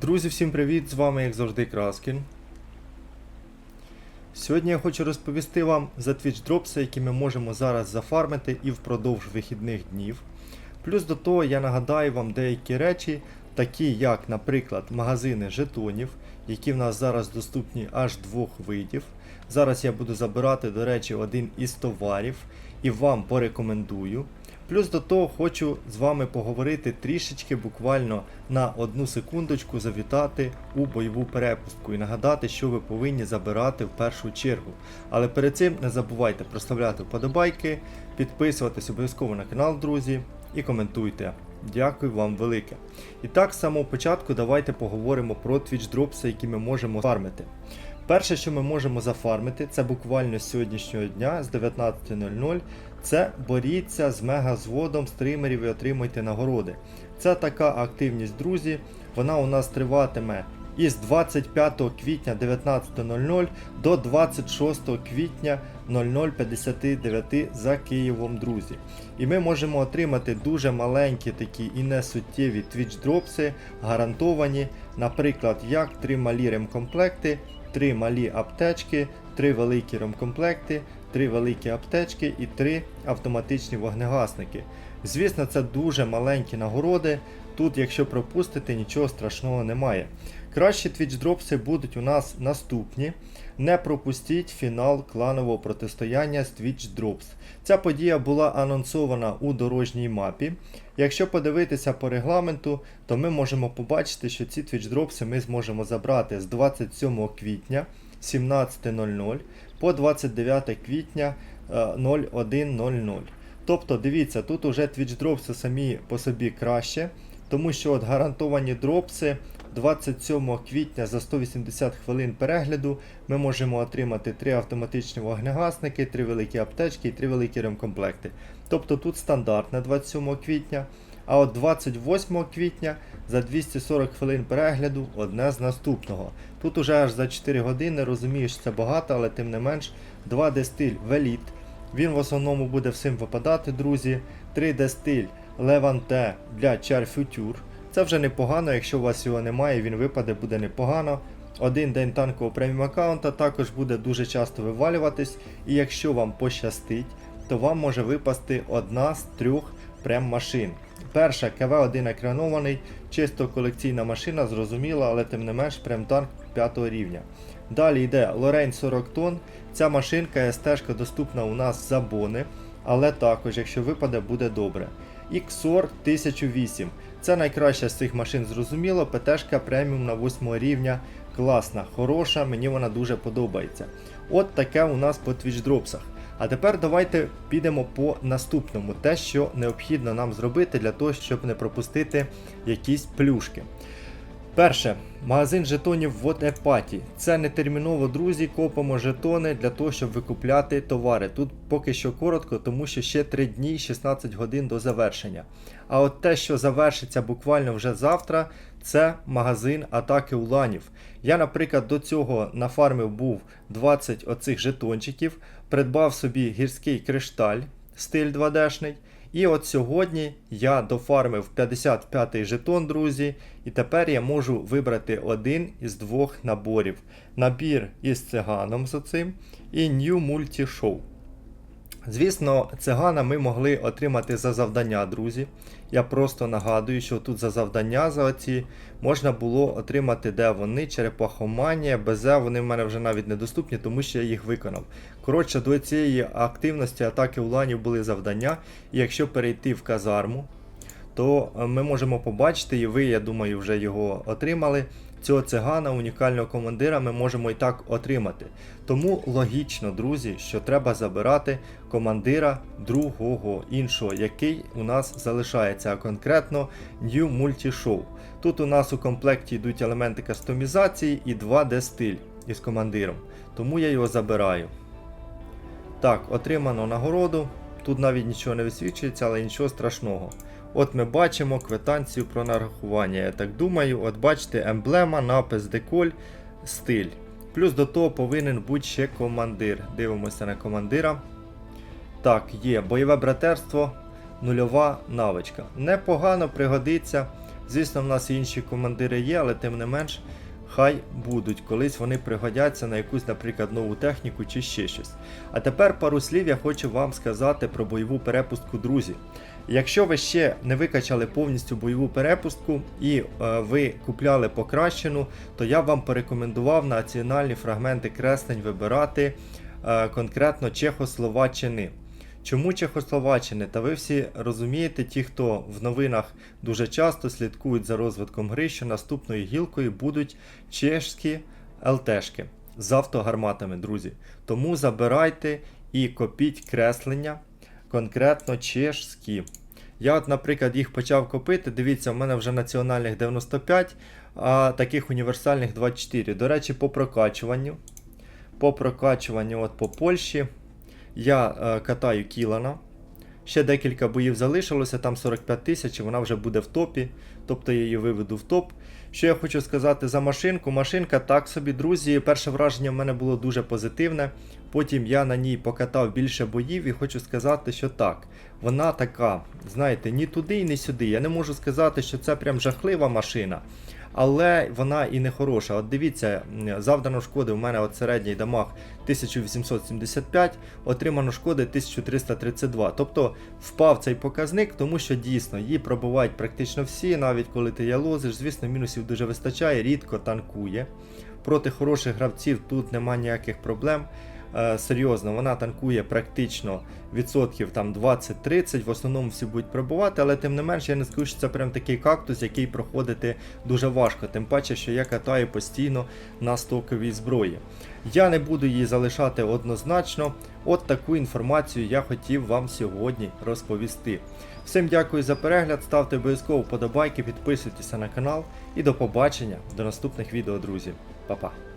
Друзі, всім привіт! З вами, як завжди, Краскін. Сьогодні я хочу розповісти вам за Twitch Drops, які ми можемо зараз зафармити і впродовж вихідних днів. Плюс до того я нагадаю вам деякі речі, такі як, наприклад, магазини жетонів, які в нас зараз доступні аж двох видів. Зараз я буду забирати, до речі, один із товарів і вам порекомендую. Плюс до того хочу з вами поговорити трішечки, буквально на одну секундочку завітати у бойову перепустку і нагадати, що ви повинні забирати в першу чергу. Але перед цим не забувайте проставляти вподобайки, підписуватись обов'язково на канал, друзі, і коментуйте. Дякую вам велике. І так, з самого початку давайте поговоримо про Drops, які ми можемо фармити. Перше, що ми можемо зафармити, це буквально з сьогоднішнього дня з 19.00. Це боріться з мегазводом стрімерів і отримуйте нагороди. Це така активність, друзі. Вона у нас триватиме із 25 квітня 19.00 до 26 квітня 00.59 за Києвом, друзі. І ми можемо отримати дуже маленькі такі і несуттєві Twitch дропси, гарантовані, наприклад, як 3 малі ремкомплекти, 3 малі аптечки, 3 великі ромкомплекти, 3 великі аптечки і 3 автоматичні вогнегасники. Звісно, це дуже маленькі нагороди. Тут, якщо пропустите, нічого страшного немає. Кращі Twitch дропси будуть у нас наступні. Не пропустіть фінал кланового протистояння з Twitch Drops. Ця подія була анонсована у дорожній мапі. Якщо подивитися по регламенту, то ми можемо побачити, що ці Twitch дропси ми зможемо забрати з 27 квітня 17.00 по 29 квітня е, 01.00. Тобто, дивіться, тут уже Twitch дропси самі по собі краще, тому що от гарантовані дропси 27 квітня за 180 хвилин перегляду ми можемо отримати 3 автоматичні вогнегасники, 3 великі аптечки і 3 великі ремкомплекти. Тобто тут стандартне 27 квітня. А от 28 квітня за 240 хвилин перегляду одне з наступного. Тут уже аж за 4 години розумієш, це багато, але тим не менш 2D стиль Веліт. Він в основному буде всім випадати, друзі. 3D стиль Леванте для Char Future. Це вже непогано, якщо у вас його немає, він випаде, буде непогано. Один день танкового преміум аккаунта також буде дуже часто вивалюватись, і якщо вам пощастить, то вам може випасти одна з трьох прем-машин. Перша КВ-1 екранований, чисто колекційна машина, зрозуміла, але тим не менш прем-танк 5 рівня. Далі йде Лорейн 40 тонн. Ця машинка СТ доступна у нас за бони, але також, якщо випаде, буде добре. XOR 1008. Це найкраща з цих машин, зрозуміло. ПТшка преміум на 8 рівня. Класна, хороша, мені вона дуже подобається. От таке у нас по Twitch дропсах. А тепер давайте підемо по наступному, те, що необхідно нам зробити для того, щоб не пропустити якісь плюшки. Перше, магазин жетонів в Епаті. Це не терміново, друзі, копимо жетони для того, щоб викупляти товари. Тут поки що коротко, тому що ще 3 дні 16 годин до завершення. А от те, що завершиться буквально вже завтра, це магазин атаки уланів. Я, наприклад, до цього нафармив був 20 оцих жетончиків, придбав собі гірський кришталь, стиль 2D-шний. І от сьогодні я дофармив 55-й жетон, друзі, і тепер я можу вибрати один із двох наборів. Набір із циганом з оцим і New Multi Show. Звісно, цигана ми могли отримати за завдання, друзі. Я просто нагадую, що тут за завдання за оці можна було отримати, де вони, черепахоманія, БЗ, вони в мене вже навіть недоступні, тому що я їх виконав. Коротше, до цієї активності атаки уланів були завдання, і якщо перейти в казарму, то ми можемо побачити, і ви, я думаю, вже його отримали. Цього цигана, унікального командира, ми можемо і так отримати. Тому логічно, друзі, що треба забирати командира другого іншого, який у нас залишається, а конкретно New Multi Show. Тут у нас у комплекті йдуть елементи кастомізації і 2D стиль із командиром. Тому я його забираю. Так, отримано нагороду. Тут навіть нічого не висвічується, але нічого страшного. От ми бачимо квитанцію про нарахування. Я так думаю, от бачите, емблема, напис, деколь, стиль. Плюс до того повинен бути ще командир. Дивимося на командира. Так, є бойове братерство, нульова навичка. Непогано пригодиться. Звісно, в нас інші командири є, але тим не менш, хай будуть. Колись вони пригодяться на якусь, наприклад, нову техніку чи ще щось. А тепер пару слів я хочу вам сказати про бойову перепустку, друзі. Якщо ви ще не викачали повністю бойову перепустку і е, ви купляли покращену, то я вам порекомендував національні фрагменти креслень вибирати е, конкретно Чехословаччини. Чому Чехословаччини? Та ви всі розумієте, ті, хто в новинах дуже часто слідкують за розвитком гри, що наступною гілкою будуть чешські ЛТшки з автогарматами, друзі. Тому забирайте і копіть креслення конкретно чешські. Я, от, наприклад, їх почав копити. Дивіться, у мене вже національних 95, а таких універсальних 24. До речі, по прокачуванню. По прокачуванню от по Польщі я е, катаю Кілана. Ще декілька боїв залишилося, там 45 тисяч, і вона вже буде в топі. Тобто я її виведу в топ. Що я хочу сказати за машинку? Машинка так собі, друзі. Перше враження в мене було дуже позитивне. Потім я на ній покатав більше боїв і хочу сказати, що так. Вона така, знаєте, ні туди, ні сюди. Я не можу сказати, що це прям жахлива машина. Але вона і не хороша. От дивіться, завдано шкоди у мене от середній дамаг 1875, отримано шкоди 1332. Тобто впав цей показник, тому що дійсно її пробувають практично всі, навіть коли ти ялозиш. Звісно, мінусів дуже вистачає, рідко танкує. Проти хороших гравців тут немає ніяких проблем. Е, серйозно, вона танкує практично відсотків там 20-30, в основному всі будуть пробувати, але тим не менш я не скажу, що це прям такий кактус, який проходити дуже важко. Тим паче, що я катаю постійно на стоковій зброї. Я не буду її залишати однозначно. От таку інформацію я хотів вам сьогодні розповісти. Всім дякую за перегляд, ставте обов'язково вподобайки, підписуйтеся на канал і до побачення до наступних відео, друзі. Па-па.